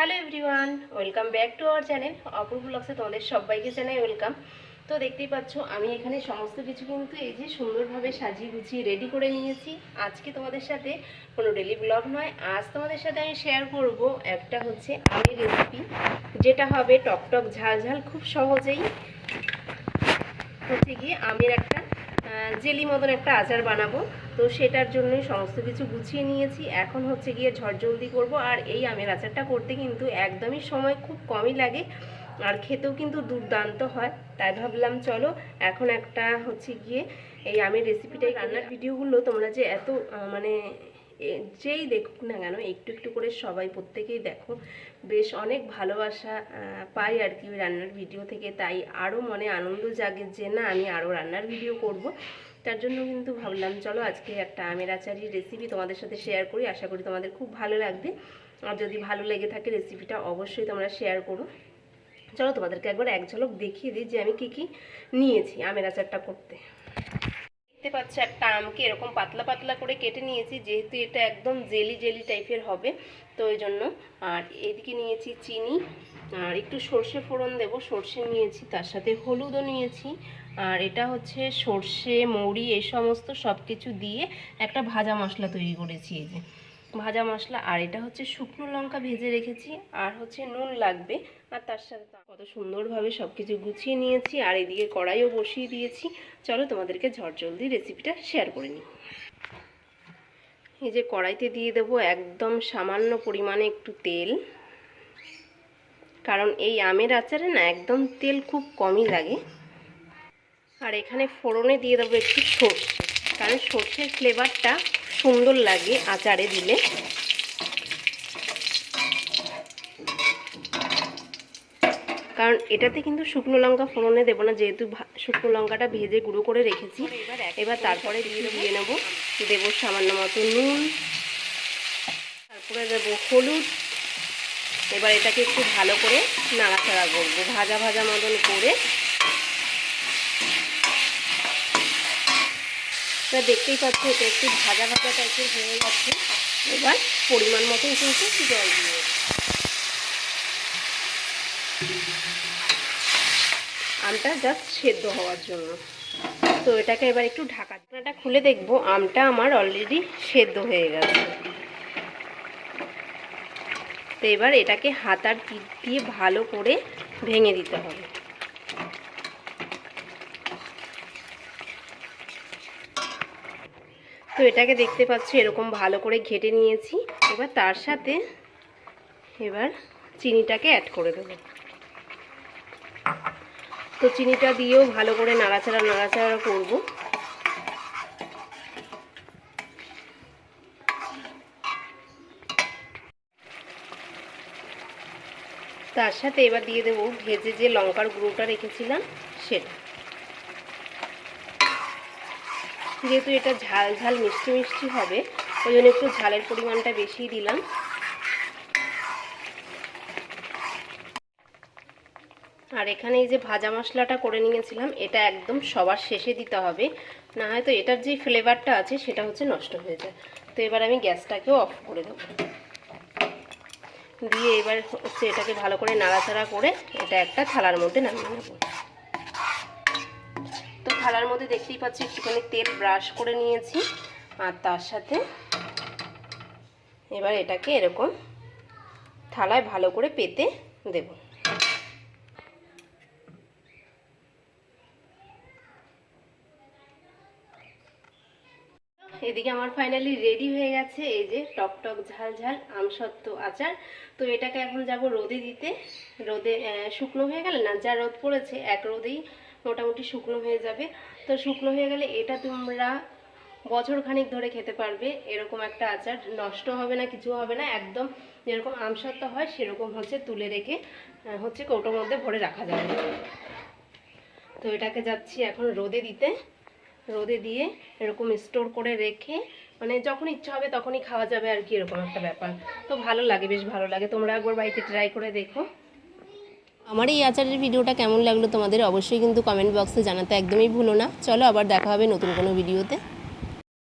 Hello everyone welcome back to our channel Apurba ব্লগসে তোমাদের সবাইকে জানাই ওয়েলকাম তো দেখতেই পাচ্ছ, আমি এখানে সমস্ত কিছু কিন্তু এই যে সুন্দরভাবে সাজিয়ে গুছিয়ে রেডি করে নিয়েছি। আজকে তোমাদের সাথে কোনো ডেলি ব্লগ নয়, আজ তোমাদের সাথে আমি শেয়ার করব একটা হচ্ছে আমের রেসিপি যেটা হবে টক টক ঝাল ঝাল খুব সহজেই। হচ্ছে গিয়ে আমের একটা জেলি মতন একটা আচার বানাবো। তো সেটার জন্য সমস্ত কিছু গুছিয়ে নিয়েছি। এখন হচ্ছে গিয়ে ঝটজলদি করব। আর এই আমের আচারটা করতে কিন্তু একদমই সময় খুব কমই লাগে। আর খেতেও কিন্তু দুর্দান্ত হয়। তাই ভাবলাম চলো এখন একটা হচ্ছে গিয়ে এই আমের রেসিপিটাই রান্নার ভিডিওগুলো তোমরা যে এত মানে যেই দেখুক না কেন, একটু একটু করে সবাই প্রত্যেকেই দেখো, বেশ অনেক ভালোবাসা পাই আর কি রান্নার ভিডিও থেকে। তাই আরও মনে আনন্দ জাগে যে না, আমি আরও রান্নার ভিডিও করব। তার জন্য কিন্তু ভাবলাম, চলো আজকে একটা আমের আচারির রেসিপি তোমাদের সাথে শেয়ার করি। আশা করি তোমাদের খুব ভালো লাগবে। আর যদি ভালো লেগে থাকে রেসিপিটা অবশ্যই তোমরা শেয়ার করো। চলো তোমাদেরকে একবার এক ঝলক দেখিয়ে দিই যে আমি কি কি নিয়েছি আমের আচারটা করতে। দেখতে পাচ্ছ একটা আমকে এরকম পাতলা পাতলা করে কেটে নিয়েছি, যেহেতু এটা একদম জেলি জেলি টাইপের হবে, তো ওই জন্য। আর এদিকে নিয়েছি চিনি, আর একটু সর্ষে ফোড়ন দেব, সর্ষে নিয়েছি, তার সাথে হলুদও নিয়েছি। আর এটা হচ্ছে সর্ষে, মৌরি, এই সমস্ত সব কিছু দিয়ে একটা ভাজা মশলা তৈরি করেছি এই যে। ভাজা মশলা আর এটা হচ্ছে শুকনো লঙ্কা ভেজে রেখেছি, আর হচ্ছে নুন লাগবে। আর তার সাথে কত সুন্দরভাবে সব কিছু গুছিয়ে নিয়েছি, আর এদিকে কড়াইও বসিয়ে দিয়েছি। চলো তোমাদেরকে ঝটজলদি রেসিপিটা শেয়ার করে নিই। এই যে কড়াইতে দিয়ে দেবো একদম সামান্য পরিমাণে একটু তেল। কারণ এই আমের আচারে না একদম তেল খুব কমই লাগে। আর এখানে ফোড়নে দিয়ে দেবো একটু সর্ষে। কারণ সর্ষের ফ্লেভারটা সুন্দর লাগে আচারে দিলে। কারণ এটাতে কিন্তু শুকনো লঙ্কা ফোড়নে দেবো না, যেহেতু শুকনো লঙ্কাটা ভেজে গুঁড়ো করে রেখেছি। এবার তারপরে দিয়ে দিয়ে নেব, দেবো সামান্য মতো নুন। তারপরে দেবো হলুদ। এবার এটাকে একটু ভালো করে নাড়াচাড়া করব, ভাজা ভাজা মতন করে। এবার দেখতেই পাচ্ছি, এটা একটু ভাজা ভাজা টাইপের হয়ে গেছে। এবার পরিমাণ মতন কিন্তু জল দিয়ে। আমটা জাস্ট সেদ্ধ হওয়ার জন্য। তো এটাকে এবার একটু ঢাকা ঢাকনাটা খুলে দেখব, আমটা আমার অলরেডি সেদ্ধ হয়ে গেছে। তো এবার এটাকে হাতার পিঠ দিয়ে ভালো করে ভেঙে দিতে হবে। তো এটাকে দেখতে পাচ্ছি, এরকম ভালো করে ঘেটে নিয়েছি। এবার তার সাথে এবার চিনিটাকে অ্যাড করে দেবো। তো চিনিটা দিয়েও ভালো করে নাড়াচাড়া নাড়াচাড়া করব। তার সাথে এবার দিয়ে দেবো ভেজে যে লঙ্কার গুঁড়োটা রেখেছিলাম, সেটা। যেহেতু এটা ঝাল ঝাল মিষ্টি মিষ্টি হবে, ওই জন্য একটু ঝালের পরিমাণটা বেশি দিলাম। আর এখানে এই যে ভাজা মশলাটা করে নিয়েছিলাম, এটা একদম সবার শেষে দিতে হবে। না হয়তো এটার যে ফ্লেভারটা আছে, সেটা হচ্ছে নষ্ট হয়ে যায়। তো এবার আমি গ্যাসটাকেও অফ করে দেবো। দিয়ে এবার হচ্ছে এটাকে ভালো করে নাড়াচাড়া করে এটা একটা থালার মধ্যে নামিয়ে নেব। থালার মধ্যে দেখতেই পাচ্ছি, একটুখানি তেল ব্রাশ করে নিয়েছি। আর তার সাথে এবার এটাকে এরকম থালায় ভালো করে পেতে দেবো। এদিকে আমার ফাইনালি রেডি হয়ে গেছে, এই যে টক টক, ঝাল ঝাল, আমসত্ত্ব আচার। তো এটাকে এখন যাব রোদে দিতে। রোদে শুকনো হয়ে গেলে না, যা রোদ পড়েছে, এক রোদেই মোটামুটি শুকনো হয়ে যাবে। তো শুকনো হয়ে গেলে এটা তোমরা বছর খানিক ধরে খেতে পারবে। এরকম একটা আচার। নষ্ট হবে না, কিছু হবে না। একদম যেরকম আমসত্ত্ব হয়, সেরকম হচ্ছে তুলে রেখে হচ্ছে কৌটোর মধ্যে ভরে রাখা যাবে। তো এটাকে যাচ্ছি এখন রোদে দিতে। রোদে দিয়ে এরকম স্টোর করে রেখে মানে যখন ইচ্ছা হবে তখনই খাওয়া যাবে আর কি, এরকম একটা ব্যাপার। তো ভালো লাগে, বেশ ভালো লাগে। তোমরা একবার বাড়িতে ট্রাই করে দেখো। আমার এই আচারের ভিডিওটা কেমন লাগল তোমাদের অবশ্যই কিন্তু কমেন্ট বক্সে জানাতে একদমই ভুলো না। চলো আবার দেখা হবে নতুন কোনো ভিডিওতে